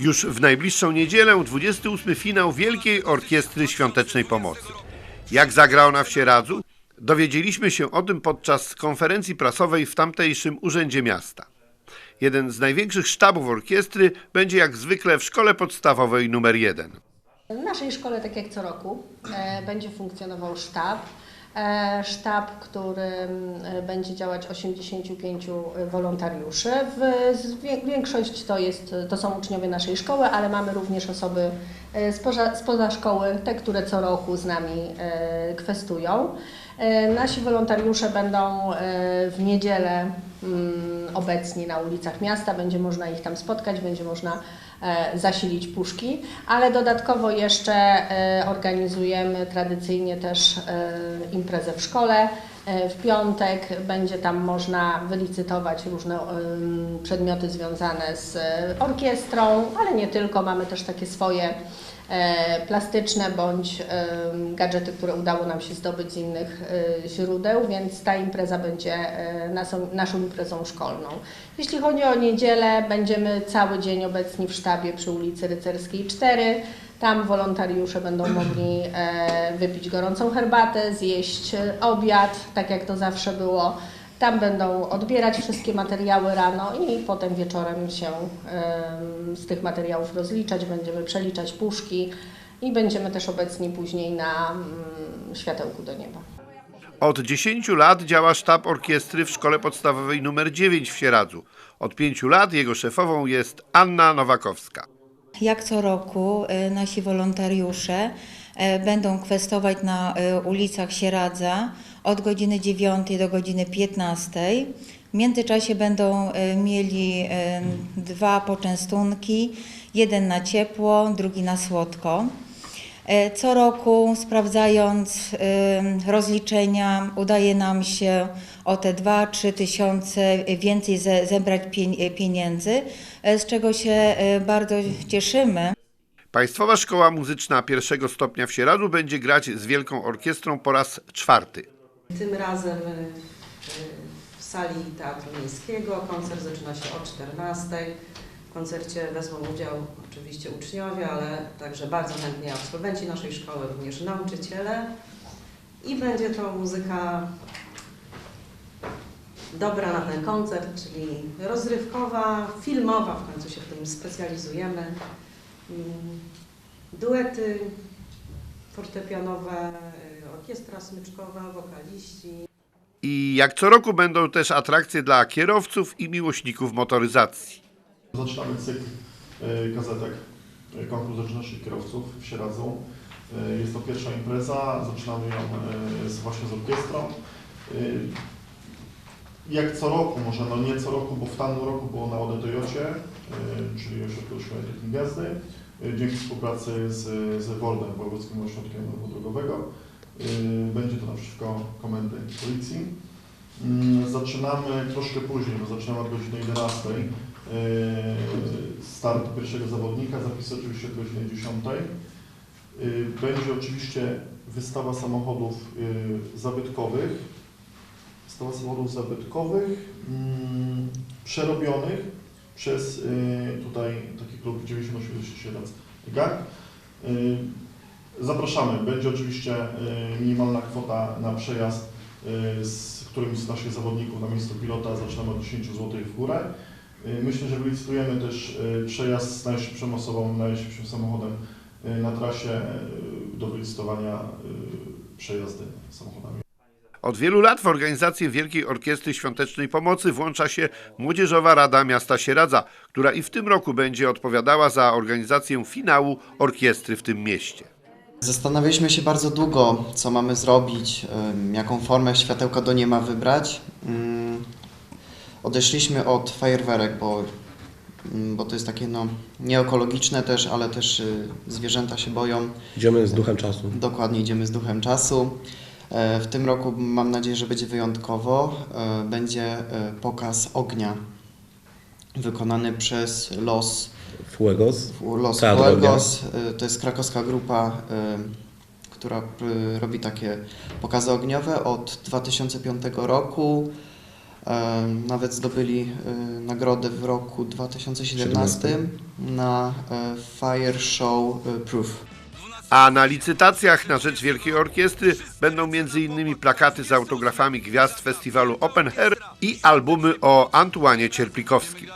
Już w najbliższą niedzielę 28 finał Wielkiej Orkiestry Świątecznej Pomocy. Jak zagra ona w Sieradzu? Dowiedzieliśmy się o tym podczas konferencji prasowej w tamtejszym Urzędzie Miasta. Jeden z największych sztabów orkiestry będzie jak zwykle w szkole podstawowej numer 1. W naszej szkole, tak jak co roku, e, będzie funkcjonował sztab. E, sztab, który e, będzie działać 85 wolontariuszy. W, większość to, jest, to są uczniowie naszej szkoły, ale mamy również osoby e, spoza, spoza szkoły, te, które co roku z nami kwestują. Nasi wolontariusze będą w niedzielę obecni na ulicach miasta, będzie można ich tam spotkać, będzie można e, zasilić puszki, ale dodatkowo jeszcze e, organizujemy tradycyjnie też e, imprezę w szkole. W piątek. Będzie tam można wylicytować różne przedmioty związane z orkiestrą, ale nie tylko, mamy też takie swoje plastyczne bądź gadżety, które udało nam się zdobyć z innych źródeł, więc ta impreza będzie naszą, naszą imprezą szkolną. Jeśli chodzi o niedzielę, będziemy cały dzień obecni w sztabie przy ulicy Rycerskiej 4. Tam wolontariusze będą mogli e, wypić gorącą herbatę, zjeść e, obiad, tak jak to zawsze było. Tam będą odbierać wszystkie materiały rano i potem wieczorem się z tych materiałów rozliczać. Będziemy przeliczać puszki i będziemy też obecni później na mm, światełku do nieba. Od 10 lat działa sztab orkiestry w szkole podstawowej numer 9 w Sieradzu. Od 5 lat jego szefową jest Anna Nowakowska. Jak co roku e, nasi wolontariusze e, będą kwestować na e, ulicach Sieradza od godziny 9 do godziny 15. W międzyczasie będą mieli dwa poczęstunki, jeden na ciepło, drugi na słodko. E, Co roku sprawdzając e, rozliczenia, udaje nam się o te 2-3 tysiące więcej ze- zebrać pien- pieniędzy, e, z czego się e, bardzo cieszymy. Państwowa Szkoła Muzyczna pierwszego stopnia w Sieradzu będzie grać z Wielką Orkiestrą po raz czwarty. Tym razem w sali Teatru Miejskiego. Koncert zaczyna się o 14. Koncercie wezmą udział oczywiście uczniowie, ale także bardzo chętnie absolwenci naszej szkoły, również nauczyciele. I będzie to muzyka dobra na ten koncert, czyli rozrywkowa, filmowa, w końcu się w tym specjalizujemy. Mm, Duety fortepianowe, y, orkiestra smyczkowa, wokaliści. I jak co roku będą też atrakcje dla kierowców i miłośników motoryzacji. Zaczynamy cykl e, gazetek e, Konkurs Zależności Kierowców w Sieradzu. Jest to pierwsza impreza, zaczynamy ją e, właśnie z orkiestrą. Jak co roku, może no nie co roku, bo w tamtym roku było na Ode Toyocie, e, czyli Ośrodku Jazdy, e, dzięki współpracy z, z Woldem, Wojewódzkim Ośrodkiem Ruchu Drogowego. Będzie to naprzeciwko Komendy Policji. Mm, Zaczynamy troszkę później, bo zaczynamy od godziny 11. Yy, start pierwszego zawodnika, zapisy oczywiście od godziny 10. Yy, Będzie oczywiście wystawa samochodów yy, zabytkowych. Wystawa samochodów zabytkowych, mm, przerobionych przez tutaj taki klub 98 Gang. Yy, Zapraszamy. Będzie oczywiście minimalna kwota na przejazd z którymś z naszych zawodników na miejscu pilota. Zaczynamy od 10 zł w górę. Y, Myślę, że wylicytujemy też y, przejazd z najszybszą osobą, najszybszym samochodem y, na trasie y, do wylicytowania y, przejazdy samochodami. Od wielu lat w organizację Wielkiej Orkiestry Świątecznej Pomocy włącza się Młodzieżowa Rada Miasta Sieradza, która i w tym roku będzie odpowiadała za organizację finału orkiestry w tym mieście. Zastanawialiśmy się bardzo długo, co mamy zrobić, jaką formę światełka do nieba wybrać. Ym, Odeszliśmy od fajerwerek, bo, ym, bo to jest takie no, nieekologiczne też, ale też y, zwierzęta się boją. Idziemy z duchem czasu. Dokładnie idziemy z duchem czasu. E, W tym roku mam nadzieję, że będzie wyjątkowo. E, Będzie e, pokaz ognia wykonany przez Los Fuegos. Los Teatr Fuegos. y, To jest krakowska grupa, y, która y, robi takie pokazy ogniowe od 2005 roku. E, Nawet zdobyli nagrodę w roku 2017 na Fire Show Proof. A na licytacjach na rzecz Wielkiej Orkiestry będą m.in. plakaty z autografami gwiazd festiwalu Open Air i albumy o Antuanie Cierplikowskim.